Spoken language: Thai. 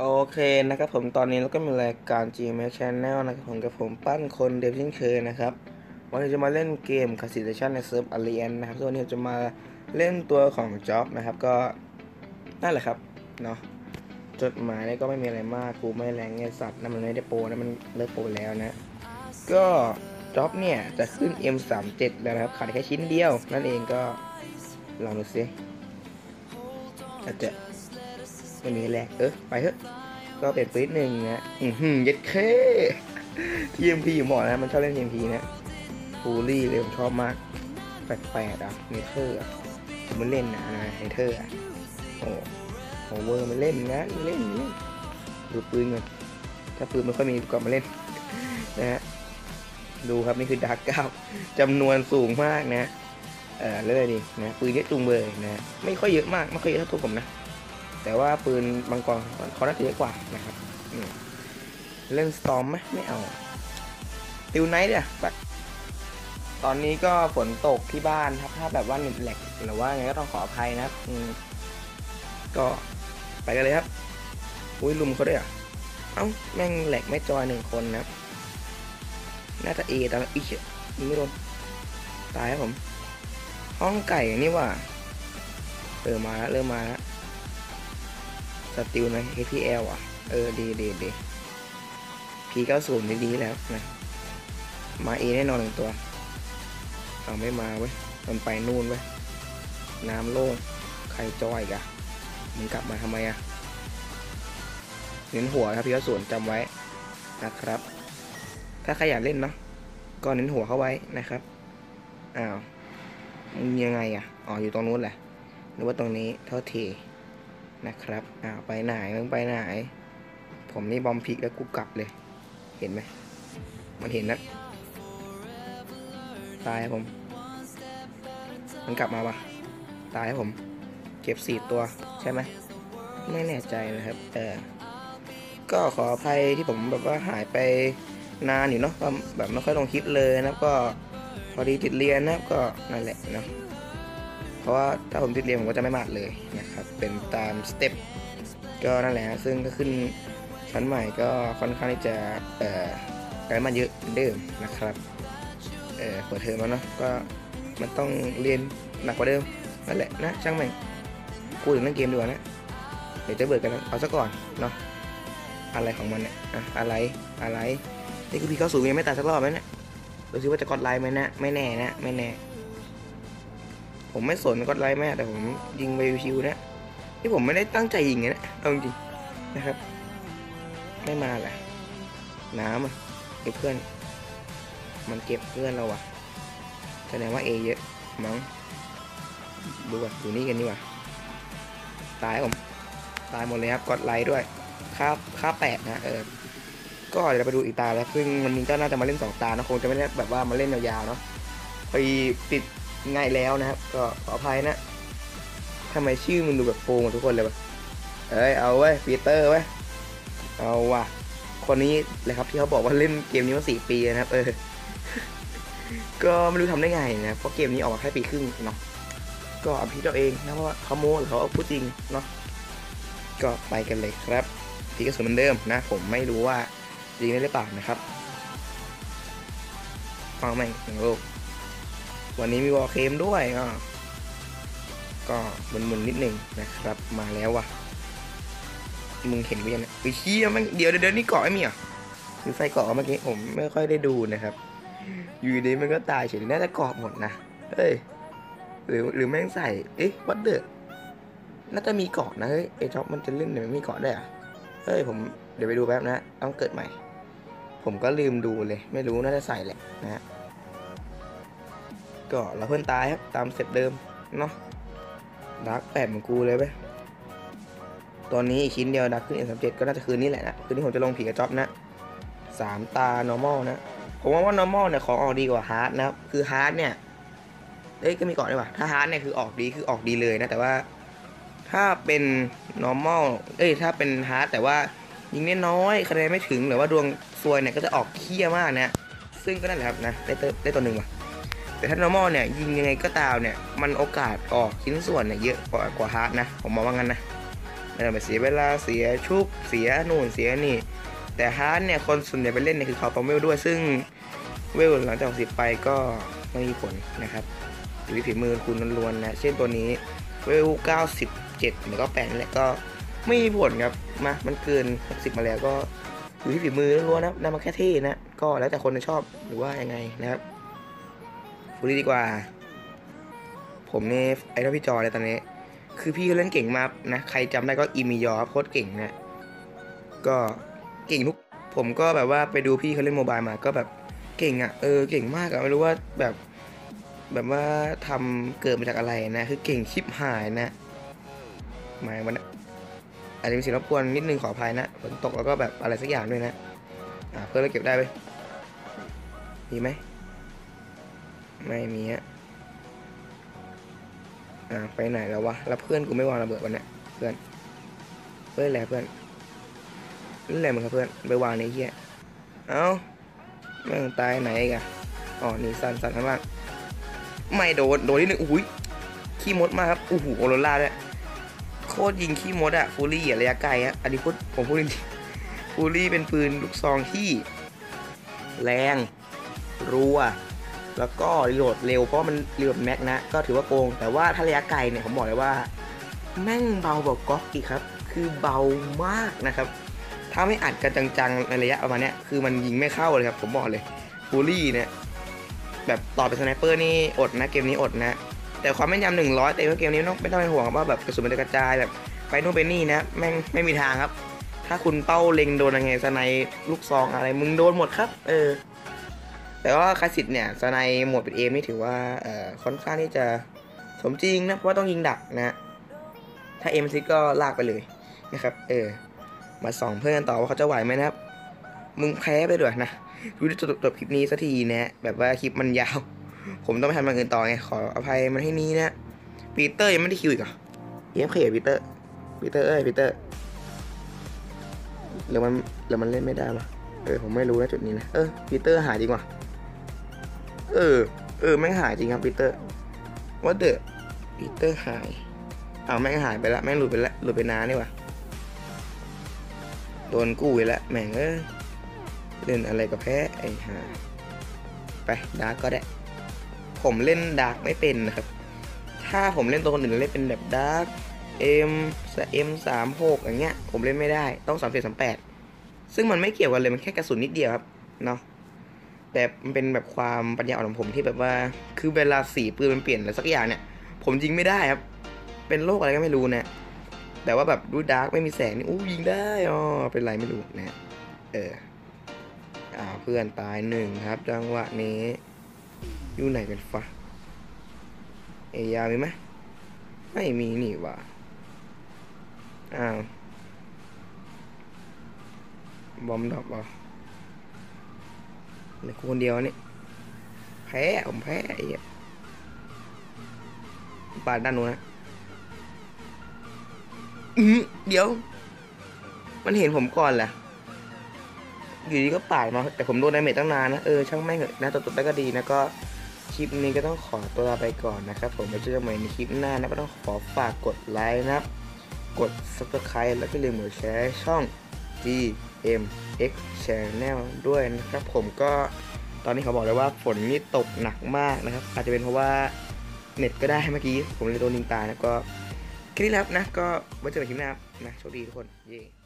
โอเคนะครับผมตอนนี้เราก็มีรายการ Gmail Channel นะครับผมกับผมปั้นคนเดฟเช่นเคยนะครับ วันนี้จะมาเล่นเกม c a s i t a t i o n ในเซิร์ฟ Alien นะครับส่วนนี้จะมาเล่นตัวของ Job นะครับก็นั่นแหละครับเนาะจดหมายนี่ก็ไม่มีอะไรมากกูไม่แรงเงี้ยสัตว์นั่นมันไม่ได้โปรนะมันเลิกโปรแล้วนะ ก็ Job เนี่ยจะขึ้น M37 แล้วนะครับขาดแค่ชิ้นเดียว นั่นเองก็ลองดูสิอาจจะ ไม่มีแหลกเออไปเถอะก็เป็นปืนหนึ่งนะอือหือเย็ดเคทีมพีอยู่หมอนะมันชอบเล่นทีมพีนะฟูลี่เลยผมชอบมากแปลกๆอะเนเธอร์ผมไม่เล่นนะนะเนเธอร์อะโอ้โหเวอร์ไม่เล่นนะไม่เล่นเล่นดูปืนก่อนถ้าปืนไม่ค่อยมีก็มาเล่นนะฮะดูครับนี่คือดาร์กเก้าจำนวนสูงมากนะเออเลยดินะปืนเยอะจุงเบยนะไม่ค่อยเยอะมากไม่ค่อยเยอะเท่าตัวผมนะ แต่ว่าปืนบางกองเขาน่าจะเยอะกว่านะครับเล่นสตอมไหมไม่เอา ติวไนท์เนี่ยแบบตอนนี้ก็ฝนตกที่บ้านครับ ถ้าแบบว่าเน็ตแหลกหรือว่าไงก็ต้องขออภัยนะครับก็ไปกันเลยครับ อุ้ยลุมเขาด้วยอะ เอ้าแม่งแหลกไม่จอยหนึ่งคนนะน่าจะเอแต่อีกไม่โดนตายครับผม ห้องไก่นี่ว่าเออมาแล้วเริ่มมาแล้ว สติลใน APL อะ เออ ดีดีดี P90 ดีดีแล้วนะ มาเอแน่นอนหนึ่งตัว เอาไม่มาเว้ย มันไปนู่นเว้ย น้ำโล่ง ใครจอยกะมึงกลับมาทำไมอะเน้นหัวครับพี่ศูนย์จำไว้นะครับ ถ้าใครอยากเล่นเนาะก็เน้นหัวเข้าไว้นะครับ อ้าวมึงยังไงอะ อ๋ออยู่ตรงนู้นแหละหรือว่าตรงนี้เท่าที นะครับอ้าวไปไหนมึงไปไหน ผมนี่บอมพิกแล้วกูกลับเลย เห็นไหมมันเห็นนะตายผม มันกลับมาปะตายผม เก็บสี่ตัวใช่ไหมไม่แน่ใจนะครับเออก็ขออภัยที่ผมแบบว่าหายไปนานอยู่เนาะแบบไม่ค่อยลงคลิปเลยนะครับก็พอดีติดเรียนนะก็นั่นแหละเนาะ เพราะว่าถ้าผมติดเรียนผมก็จะไม่มาดเลยนะครับ เป็นตามสเต็ปก็นั่นแหละซึ่งก็ขึ้นชั้นใหม่ก็ค่อนข้างที่จะเอ่อการมาเยอะเหมือนเดิมนะครับเอ่อเปิดเทอมแล้วเนาะก็มันต้องเรียนหนักกว่าเดิมนั่นแหละนะช่างแม่งพูดถึงเรื่องเกมดีกว่านะเดี๋ยวจะเบิดกันนะเอาซะก่อนเนาะอะไรของมันเนี่ยอะอะไรอะไรนี่คือพี่เข้าสู่ยังไม่ตัดสักรอบไหมเนี่ยดูซิว่าจะกดไลน์ไหมนะไม่แน่นะไม่แน่ ผมไม่สนก็ไลฟ์แม่แต่ผมยิงไปชิวๆนะที่ผมไม่ได้ตั้งใจยิงนะเอาจริงๆนะครับ ไม่มาแหละน้ำอะไอ้เพื่อน มันเก็บเพื่อนเราอะแสดงว่าเอเยอะมั้งดูอะอยู่นี่กันนี่ว่ะตายผมตายหมดเลยครับกดไลค์ด้วยค่าค่าแปดนะเออก็เดี๋ยวไปดูอีกตาแล้ว ซึ่งวันนี้ก็น่าจะมาเล่นสองตานะคงจะไม่ได้แบบว่ามาเล่นยาวๆเนาะพอดีติด ง่ายแล้วนะครับ ก็ขออภัยนะทำไมชื่อมันดูแบบโปรหมดทุกคนเลยวะเอ้ยเอาเว้ปีเตอร์เว้เอาว่ะ คนนี้เลยครับที่เขาบอกว่าเล่นเกมนี้มาสี่ปีนะครับ เออ ก็ไม่รู้ทำได้ไงนะเพราะเกมนี้ออกมาแค่ปีครึ่งเนาะก็อภิเราเองนะเพราะว่าเขาโม้หรือเขาพูดจริงเนาะก็ไปกันเลยครับพี่กระสุนเหมือนเดิมนะ ผมไม่รู้ว่าจริงได้หรือเปล่านะครับฟังแม่งหนึ่งโลก วันนี้มีวอลเคมด้วยก็ก็มึนๆนิดหนึ่งนะครับ มาแล้ววะมึงเห็นไหมเนี่ยไปเชี่ยมันเดี๋ยวเดี๋ยวนี่เกาะไม่มีอะคือใส่เกาะเมื่อกี้ผมไม่ค่อยได้ดูนะครับ อยู่ดีมันก็ตายเฉยน่าจะเกาะหมดนะเฮ้ยหรือหรือแม่งใส่เอ๊ะวัดเดอร์น่าจะมีเกาะนะเฮ้ยไอจ็อบมันจะเล่นเนี่ยมันมีเกาะได้อะเฮ้ยผมเดี๋ยวไปดูแป๊บนะต้องเกิดใหม่ ผมก็ลืมดูเลย ไม่รู้น่าจะใส่แหละนะฮะ ก็เราเพื่อนตายครับ ตามเสเต็ปเดิมเนาะดักแปดเหมือนกูเลยไปตอนนี้อีกชิ้นเดียวดักขึ้นเอ็นสามเจ็ดก็น่าจะคืนนี้แหละนะ คืนนี้ผมจะลงผีกระจ็อบนะสามตา normal นะ ผมว่าว่า normal เนี่ยของออกดีกว่า hard นะครับ คือ hard เนี่ย เอ้ยก็มีก่อนดีกว่า ถ้า hard เนี่ยคือออกดีคือออกดีเลยนะ แต่ว่าถ้าเป็น normal เอ้ยถ้าเป็น hard แต่ว่ายิงน้อยๆคะแนนไม่ถึงหรือว่าดวงซวยเนี่ยก็จะออกเคี้ยมากนะ ซึ่งก็นั่นแหละครับนะได้ตัวได้ตัวหนึ่งว่ะ แต่ถ้า normal เนี่ยยิงยังไงก็ตามเนี่ยมันโอกาสออกชิ้นส่วนเนี่ยเยอะกว่ากว่า hard นะผมมองว่างั้นนะไม่ต้องไปเสียเวลาเสียชุบเสียนู่นเสียนี่ แต่ฮาร์ดเนี่ยคนส่วนใหญ่ไปเล่นเนี่ยคือเขาปั๊มเวลด้วยซึ่งเวลหลังจากสิบไปก็ไม่มีผลนะครับอยู่ที่ฝีมือคุณล้วนๆนะเช่นตัวนี้เวล97หรือก็8นี่แหละก็ไม่มีผลครับมามันเกิน 60 มาแล้วก็อยู่ที่ฝีมือล้วนๆนะนำมาแค่เท่นะก็แล้วแต่คนจะชอบหรือว่ายังไงนะครับ ฟูลี่ดีกว่า ผมเนี่ยไอ้เท่าพี่จอเลยตอนนี้ คือพี่เขาเล่นเก่งมากนะ ใครจำได้ก็อีมิยอโคตรเก่งนะ ก็เก่งทุก ผมก็แบบว่าไปดูพี่เขาเล่นโมบายมาก็แบบเก่งอะ่ะ เออ เก่งมากอะไม่รู้ว่าแบบ แบบว่าทำเกิดมาจากอะไรนะ คือเก่งชิบหายนะ หมายวันนะอาจจะมีเสียงรบกวนนิดนึงขออภัยนะ ฝนตกแล้วก็แบบอะไรสักอย่างด้วยนะ อ่าเพื่อนเราเก็บได้ไหมมีไหม ไม่มีอะอ่าไปไหนแล้ววะ แล้วเพื่อนกูไม่วางระเบิดวันนี้เพื่อน เพื่อนแหละเพื่อนนี่แหละมึงครับเพื่อน ไปวางในเหี้ย เอ้าแม่งตายไหนกันอ๋อนี่สันสันข้างล่าง ไม่โดน โดนที่หนึ่งอุ้ย ขี้มดมากครับ อู้หูโอโรล่าด้วยโคตรยิงขี้มดอะฟูรี่อะระยะไกลอะอันนี้พูดผมพูดจริงฟูรี่เป็นปืนลูกซองที่ แรง รัว แล้วก็รีโหลดเร็วเพราะมันรีโหลดแม็กนะ ก็ถือว่าโกง แต่ว่าถ้าระยะไกลเนี่ยผมบอกเลยว่า แม่งเบากว่าก๊อกอีกครับ คือเบามากนะครับ ถ้าไม่อัดกันจังๆ ในระยะประมาณเนี้ยคือมันยิงไม่เข้าเลยครับ ผมบอกเลยฟูรี่เนี่ยแบบต่อเป็นสไนเปอร์นี่อดนะเกมนี้อดนะ แต่ความแม่นยำหนึ่งร้อยแต่ว่าเกมนี้ต้องไม่ต้องเป็นห่วงว่าแบบกระสุนมันจะกระจายแบบไปนู่นไปนี่นะแม่งไม่มีทางครับ ถ้าคุณเป้าเล็งโดนยังไงสไนลูกซองอะไร มึงโดนหมดครับ เออ แต่ว่าคาสสิกเนี่ยสไนหมดเป็นเอมนี่ถือว่าเอ่อค่อนข้างที่จะสมจริงนะเพราะว่าต้องยิงดักนะ ถ้าเอมซิก็ลากไปเลยนะครับ เออ มาส่องเพื่อนกันต่อว่าเขาจะไหวไหมนะครับ มึงแพ้ไปด้วยนะดูจบจบคลิปนี้สักทีนะแบบว่าคลิปมันยาว ผมต้องไปทำอย่างอื่นต่อไงขออภัยมันให้นี้นะปีเตอร์ยังไม่ได้คิวอีกเหรอเยี่ยมเขยปีเตอร์ปีเตอร์เอ้ยปีเตอร์หรือมันหรือมันเล่นไม่ได้วะเออผมไม่รู้นะจุดนี้นะเออปีเตอร์หายดีกว่า เออ เออแม่งหายจริงครับปีเตอร์ว่าเดอะปีเตอร์หายเอาแม่งหายไปละแม่งหลุดไปละหลุดไปนานนี่วะโดนกู้ไปละแม่งเอ้ยเล่นอะไรกับแพ้ไอ้ห่าไปดาร์กก็ได้ ผมเล่นดาร์กไม่เป็นนะครับ ถ้าผมเล่นตัวคนอื่นเล่นเป็นแบบดาร์กเอ็มเอ็มสามหกอย่างเงี้ย ผมเล่นไม่ได้ต้องสามเจ็ดสามแปดซึ่งมันไม่เกี่ยวกันเลยมันแค่กระสุนนิดเดียวครับเนาะ แต่มันเป็นแบบความปัญญาอ่อนของผมที่แบบว่า คือเวลาสีปืนมันเปลี่ยนอะไรสักอย่างเนี่ย ผมยิงไม่ได้ครับ เป็นโรคอะไรก็ไม่รู้นะแต่ว่าแบบดูดาร์กไม่มีแสงนี่อู้ยิงได้อ๋อเป็นไรไม่รู้นะเอออ่าเพื่อนตายหนึ่งครับ จังหวะนี้ อยู่ไหนกันฟะเอยามีไหมไม่มีนี่ว่าอ้าวบอมดอปเหรอ หลือกูคนเดียวนี่แพ้ผมแพ้ไอ้เหี้ยปาดด้านนู้นนะอือเดี๋ยว มันเห็นผมก่อนแหละอยู่ดีก็ปาดมา แต่ผมโดนดเมจตั้งนานนะ เออ ช่างแม่งเหอะนะตัวตัวได้ก็ดีนะก็คลิปนี้ก็ต้องขอตัวลาไปก่อนนะครับ ผมไว้เจอกันใหม่ในคลิปหน้านะก็ต้องขอฝากกดไลค์นะกด subscribe แล้วก็อย่าลืมกดแชร์ช่อง GMX Channel ด้วยนะครับผมก็ตอนนี้เขาบอกเลยว่าฝนนี่ตกหนักมากนะครับ อาจจะเป็นเพราะว่าเน็ตก็ได้เมื่อกี้ ผมเลยโดนยิงตายนะก็แค่นี้แหล้วนะ ก็ไว้เจอกันคลิปหน้านะโชคดีทุกคนเย้